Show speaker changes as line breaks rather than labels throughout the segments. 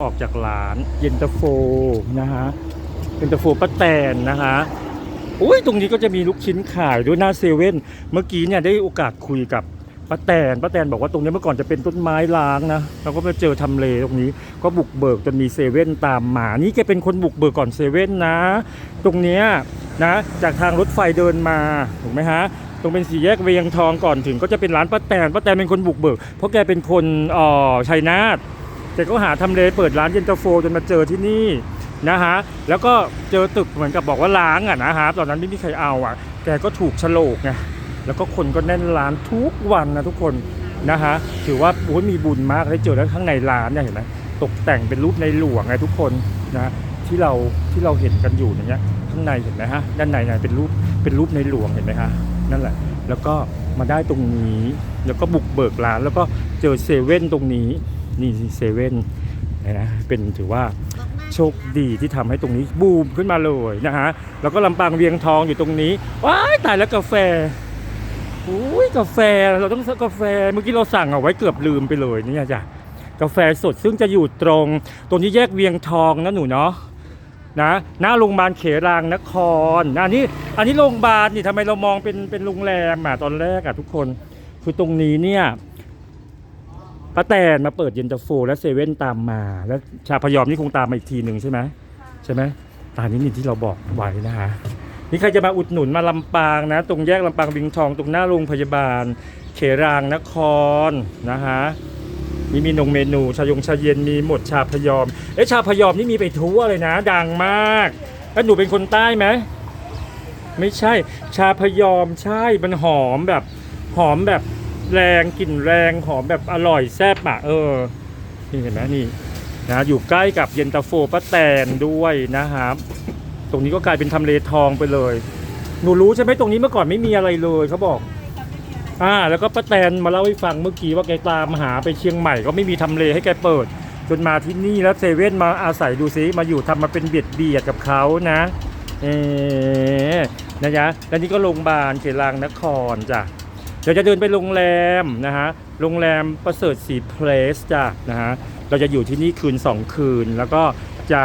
ออกจากร้านเย็นตาโฟนะฮะเย็นตาโฟป้าแตนนะฮะอุ้ยตรงนี้ก็จะมีลูกชิ้นขายด้วยหน้าเซเว่นเมื่อกี้เนี่ยได้โอกาสคุยกับป้าแตนป้าแตนบอกว่าตรงนี้เมื่อก่อนจะเป็นต้นไม้ล้างนะเราก็ไปเจอทำเลตรงนี้ก็บุกเบิกจนมีเซเว่นตามมานี่แกเป็นคนบุกเบิกก่อนเซเว่นนะ ตรงเนี้ยนะจากทางรถไฟเดินมาถูกไหมฮะตรงเป็นสี่แยกเวียงทองก่อนถึงก็จะเป็นร้านป้าแตนป้าแตนเป็นคนบุกเบิก เพราะแกเป็นคนเอ่อชัยนาท แต่ก็หาทำเลเปิดร้านเย็นตาโฟจนมาเจอที่นี่นะฮะแล้วก็เจอตึกเหมือนกับบอกว่าล้างอะนะฮะตอนนั้นไม่มีใครเอาอะ แกก็ถูกโฉลกไงแล้วก็คนก็แน่นร้านทุกวันนะทุกคนนะฮะถือว่าโอ้ยมีบุญมากได้เจอแล้วข้างในร้านเนี่ยเห็นไหมตกแต่งเป็นรูปในหลวงไงทุกคนนะที่เราที่เราเห็นกันอยู่อย่างเงี้ยข้างในเห็นไหมฮะด้านในเนี่ยเป็นรูปเป็นรูปในหลวงเห็นไหมฮะนั่นแหละ แล้วก็มาได้ตรงนี้ แล้วก็บุกเบิกร้าน แล้วก็เจอเซเว่นตรงนี้ นี่เซเว่นนะเป็นถือว่าโชคดีที่ทำให้ตรงนี้บูมขึ้นมาเลยนะฮะแล้วก็ลำปางเวียงทองอยู่ตรงนี้ว้ายตายแล้วกาแฟอุ้ยกาแฟเราต้องซื้อกาแฟเมื่อกี้เราสั่งเอาไว้เกือบลืมไปเลยนี่จ้ะกาแฟสดซึ่งจะอยู่ตรง ตรงที่แยกเวียงทองนะหนูเนาะนะหน้าโรงพยาบาลเขรางนครนะอันนี้อันนี้โรงพยาบาลนี่ทำไมเรามองเป็นเป็นโรงแรมอะตอนแรกอะทุกคนคือตรงนี้เนี่ย ป้าแตนมาเปิดเย็นตาโฟและเซเว่นตามมา แล้วชาพยอมนี่คงตามมาอีกทีหนึ่งใช่ไหมใช่ไหมตามนี้นี่ที่เราบอกไว้นะฮะนี่ใครจะมาอุดหนุนมาลำปางนะ ตรงแยกลำปางบิงทองตรงหน้าโรงพยาบาล เขรางนครนะฮะนี่มีนงเมนูชายงชาเย็นมีหมดชาพยอมเอ๊ะชาพยอมนี่มีไปทั่วเลยนะ ดังมากแล้วหนูเป็นคนใต้ไหมไม่ใช่ชาพยอมใช่มันหอมแบบหอมแบบ แรงกลิ่นแรงหอมแบบอร่อยแซ่บอะเออ นี่เห็นไหมนี่นะอยู่ใกล้กับเย็นตาโฟป้าแตนด้วยนะครับ ตรงนี้ก็กลายเป็นทำเลทองไปเลย หนูรู้ใช่ไหมตรงนี้เมื่อก่อนไม่มีอะไรเลยเขาบอกอ่าแล้วก็ป้าแตนมาเล่าให้ฟังเมื่อกี้ว่าแกตามหาไปเชียงใหม่ก็ไม่มีทำเลให้แกเปิด จนมาที่นี่แล้วเซเว่นมาอาศัยดูซิมาอยู่ทำมาเป็นเบียดเบียดกับเขานะเออนะจ๊ะแล้วนี่ก็โรงพยาบาลเขลางนครจ้ะ เดี๋ยวจะเดินไปโรงแรมนะฮะ โรงแรมประเสริฐสีเพลสจ้ะนะฮะ เราจะอยู่ที่นี่คืนสองคืน แล้วก็จะ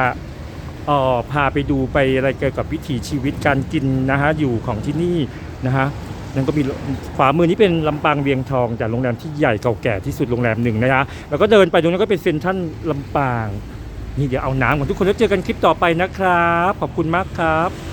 ออพาไปดูไปอะไรเกี่ยวกับวิถีชีวิตการกินนะฮะ อยู่ของที่นี่นะฮะนั่นก็มีขวามือนี้เป็นลำปางเวียงทองจากโรงแรมที่ใหญ่เก่าแก่ที่สุดโรงแรมหนึ่งนะฮะ แล้วก็เดินไปตรงนั้นก็เป็นเซ็นทรัลลำปาง นี่เดี๋ยวเอาน้ำของทุกคนแล้วเจอกันคลิปต่อไปนะครับ ขอบคุณมากครับ